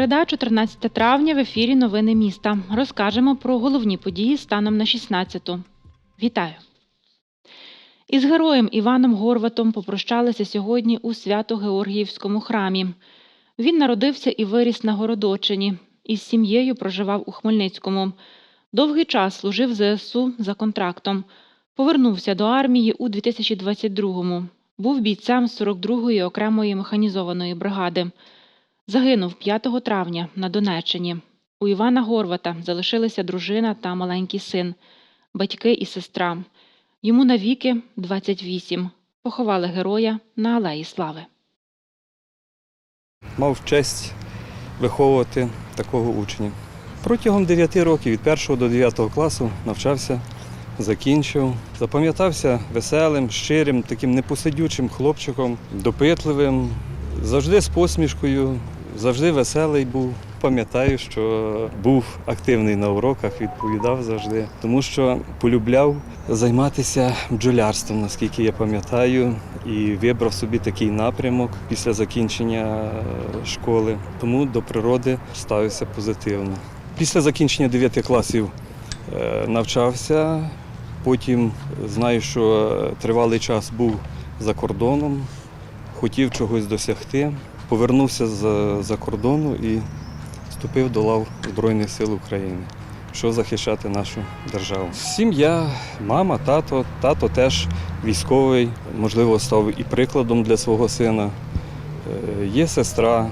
Середа, 14 травня в ефірі Новини міста. Розкажемо про головні події станом на 16-ту. Вітаю! Із героєм Іваном Горватом попрощалися сьогодні у Свято-Георгіївському храмі. Він народився і виріс на Городочині. Із сім'єю проживав у Хмельницькому. Довгий час служив ЗСУ за контрактом. Повернувся до армії у 2022-му. Був бійцем 42-ї окремої механізованої бригади. Загинув 5 травня на Донеччині. У Івана Горвата залишилися дружина та маленький син, батьки і сестра. Йому навіки 28. Поховали героя на Алеї Слави. мав честь виховувати такого учня. Протягом 9 років від 1 до 9 класу навчався, закінчив. Запам'ятався веселим, щирим, таким непосидючим хлопчиком, допитливим, завжди з посмішкою, завжди веселий був. Пам'ятаю, що був активний на уроках, відповідав завжди, тому що полюбляв займатися бджолярством, наскільки я пам'ятаю, і вибрав собі такий напрямок після закінчення е, школи. Тому до природи ставився позитивно. Після закінчення 9 класів е, навчався. Потім знаю, що тривалий час був за кордоном, хотів чогось досягти. Повернувся з-за кордону і вступив до лав Збройних сил України, щоб захищати нашу державу. Сім'я, мама, тато, тато теж військовий, можливо, став і прикладом для свого сина. Е, Є сестра,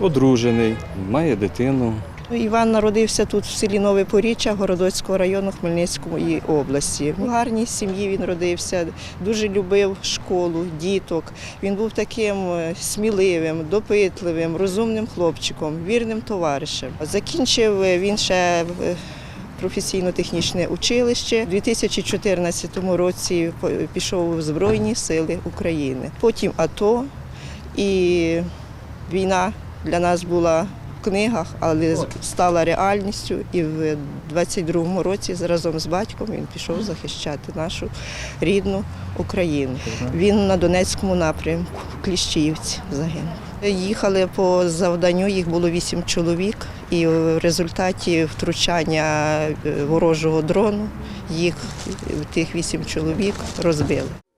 одружений, має дитину. Іван народився тут в селі Нове Поріччя Городоцького району Хмельницької області. В гарній сім'ї він родився, дуже любив школу, діток. Він був таким е, сміливим, допитливим, розумним хлопчиком, вірним товаришем. Закінчив е, він ще е, професійно-технічне училище. У 2014 році пішов у Збройні Сили України. Потім АТО і війна для нас була книгах, але стала реальністю. І в 22-му році разом з батьком він пішов захищати нашу рідну Україну. Він на Донецькому напрямку в Кліщіївці загинув. Їхали по завданню, їх було вісім чоловік, і в результаті втручання е, ворожого дрону їх тих вісім чоловік розбили. –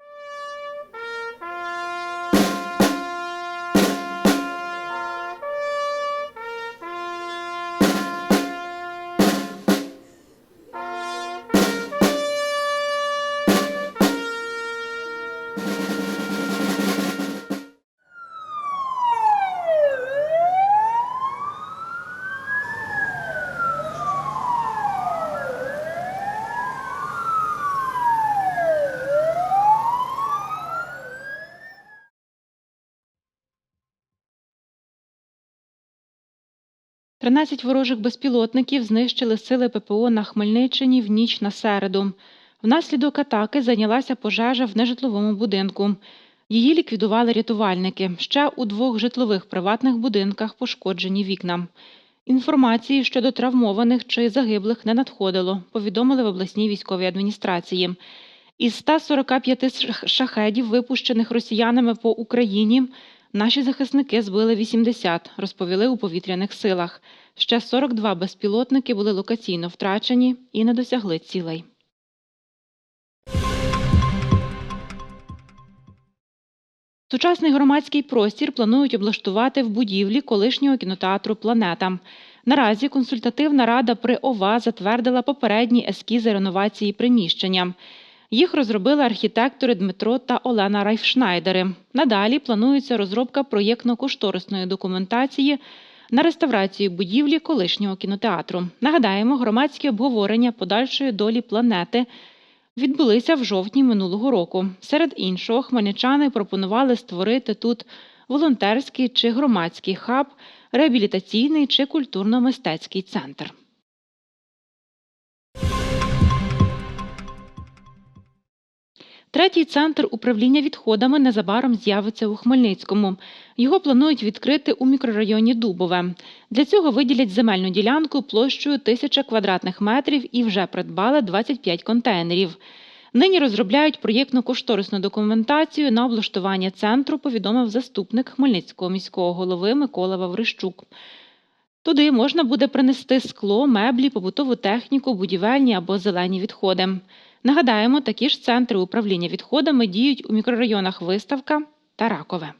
13 ворожих безпілотників знищили сили ППО на Хмельниччині в ніч на середу. Внаслідок атаки зайнялася пожежа в нежитловому будинку. Її ліквідували рятувальники. Ще у двох житлових приватних будинках пошкоджені вікна. Інформації щодо травмованих чи загиблих не надходило, повідомили в обласній військовій адміністрації. Із 145 шахедів, випущених росіянами по Україні, наші захисники збили 80, розповіли у повітряних силах. Ще 42 безпілотники були локаційно втрачені і не досягли цілей. Сучасний громадський простір планують облаштувати в будівлі колишнього кінотеатру Планета. Наразі консультативна рада при ОВА затвердила попередні ескізи реновації приміщення. Їх розробили архітектори Дмитро та Олена Райфшнайдери. Надалі планується розробка проєктно-кошторисної документації на реставрацію будівлі колишнього кінотеатру. Нагадаємо, громадські обговорення подальшої долі планети відбулися в жовтні минулого року. Серед іншого, хмельничани пропонували створити тут волонтерський чи громадський хаб, реабілітаційний чи культурно-мистецький центр. Третій центр управління відходами незабаром з'явиться у Хмельницькому. Його планують відкрити у мікрорайоні Дубове. Для цього виділять земельну ділянку площею 1000 квадратних метрів і вже придбали 25 контейнерів. Нині розробляють проєктно-кошторисну документацію на облаштування центру, повідомив заступник Хмельницького міського голови Микола Ваврищук. Туди можна буде принести скло, меблі, побутову техніку, будівельні або зелені відходи. Нагадаємо, такі ж центри управління відходами діють у мікрорайонах Виставка та Ракове.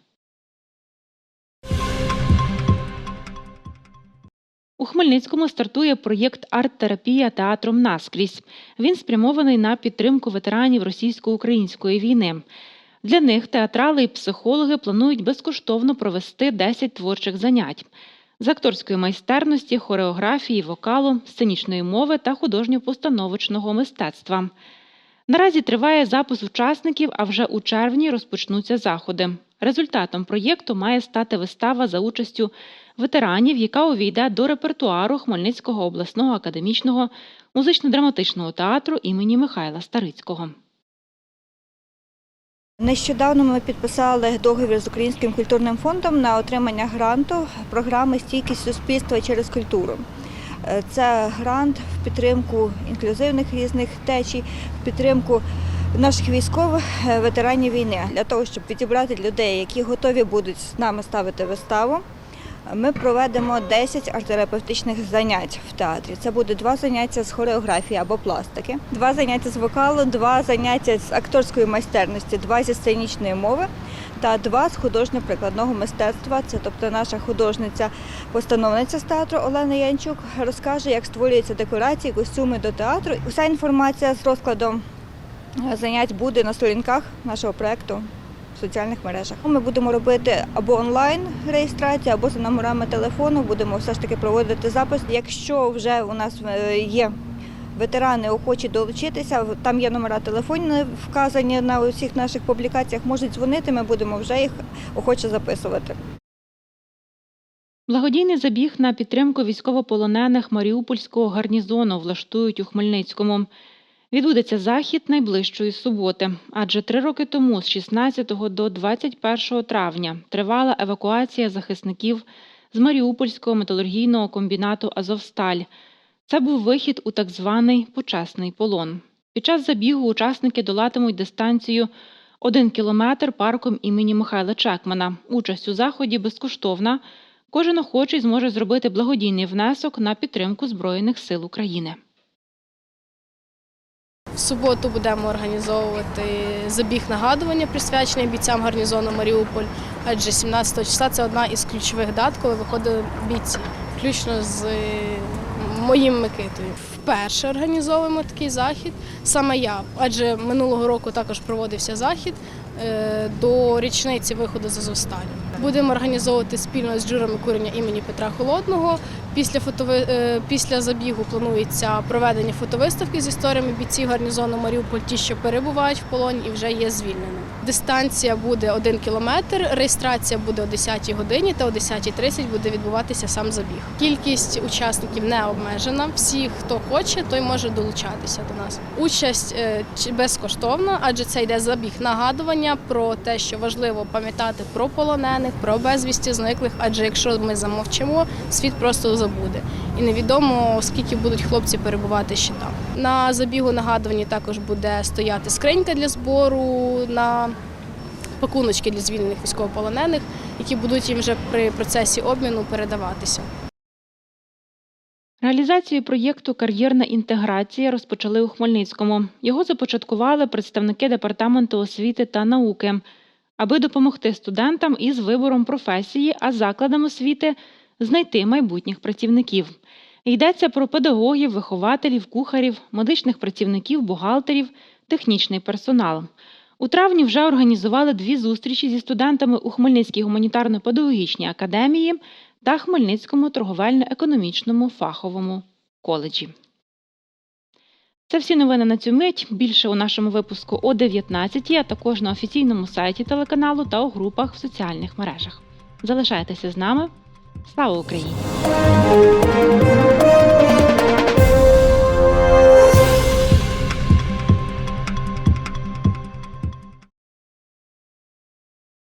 У Хмельницькому стартує проєкт Арт-терапія театром наскрізь. Він спрямований на підтримку ветеранів російсько-української війни. Для них театрали і психологи планують безкоштовно провести 10 творчих занять з акторської майстерності, хореографії, вокалу, сценічної мови та художньо-постановочного мистецтва. Наразі триває запис учасників, а вже у червні розпочнуться заходи. Результатом проєкту має стати вистава за участю ветеранів, яка увійде до репертуару Хмельницького обласного академічного музично-драматичного театру імені Михайла Старицького. Нещодавно ми підписали договір з Українським культурним фондом на отримання гранту програми Стійкість суспільства через культуру. Е, Це грант в підтримку інклюзивних різних течій, в підтримку наших військових е, ветеранів війни для того, щоб відібрати людей, які готові будуть з нами ставити виставу. Ми проведемо 10 арт-терапевтичних занять в театрі. Це буде два заняття з хореографії або пластики, два заняття з вокалу, два заняття з акторської майстерності, два зі сценічної мови та два з художньо-прикладного мистецтва. Це тобто наша художниця, постановниця з театру Олена Янчук розкаже, як створюються декорації, костюми до театру. Уся інформація з розкладом е, занять буде на сторінках нашого проєкту в соціальних мережах. Ми будемо робити або онлайн реєстрацію, або за номерами телефону. Будемо все ж таки проводити запис. Якщо вже у нас е, є ветерани, охочі долучитися, там є номера телефонів вказані на усіх наших публікаціях. Можуть дзвонити. Ми будемо вже їх охоче записувати. Благодійний забіг на підтримку військовополонених Маріупольського гарнізону влаштують у Хмельницькому. Відбудеться захід найближчої суботи, адже три роки тому, з 16 до 21 травня, тривала евакуація захисників з Маріупольського металургійного комбінату Азовсталь. Це був вихід у так званий почесний полон. Під час забігу учасники долатимуть дистанцію 1 кілометр парком імені Михайла Чекмана. Участь у заході безкоштовна. Кожен охочий зможе зробити благодійний внесок на підтримку Збройних сил України. В суботу будемо організовувати забіг нагадування, присвячений бійцям гарнізону Маріуполь. Адже 17 числа це одна із ключових дат, коли виходили бійці, включно з е, моїм Микитою. Вперше організовуємо такий захід. Саме я, адже минулого року також проводився захід е, до річниці виходу з Азовсталі. Будемо організовувати спільно з джурами курення імені Петра Холодного. Після фотови... е, після забігу планується проведення фотовиставки з історіями бійців гарнізону Маріуполь, ті, що перебувають в полоні і вже є звільненими. Дистанція буде 1 кілометр, реєстрація буде о 10 годині та о 10.30 буде відбуватися сам забіг. Кількість учасників не обмежена. Всі, хто хоче, той може долучатися до нас. Участь е, безкоштовна, адже це йде забіг нагадування про те, що важливо пам'ятати про полонених, про безвісті зниклих. Адже якщо ми замовчимо, світ просто забуде. І невідомо скільки будуть хлопці перебувати ще там. На забігу нагадуванні також буде стояти скринька для збору на пакуночки для звільнених військовополонених, які будуть їм вже при процесі обміну передаватися. Реалізацію проєкту Кар'єрна інтеграція розпочали у Хмельницькому. Його започаткували представники департаменту освіти та науки, аби допомогти студентам із вибором професії, а закладам освіти знайти майбутніх працівників. Йдеться про педагогів, вихователів, кухарів, медичних працівників, бухгалтерів, технічний персонал. У травні вже організували дві зустрічі зі студентами у Хмельницькій гуманітарно-педагогічній академії та Хмельницькому торговельно-економічному фаховому коледжі. Це всі новини на цю мить. Більше у нашому випуску о 19, а також на офіційному сайті телеканалу та у групах в соціальних мережах. Залишайтеся з нами. Слава Україні!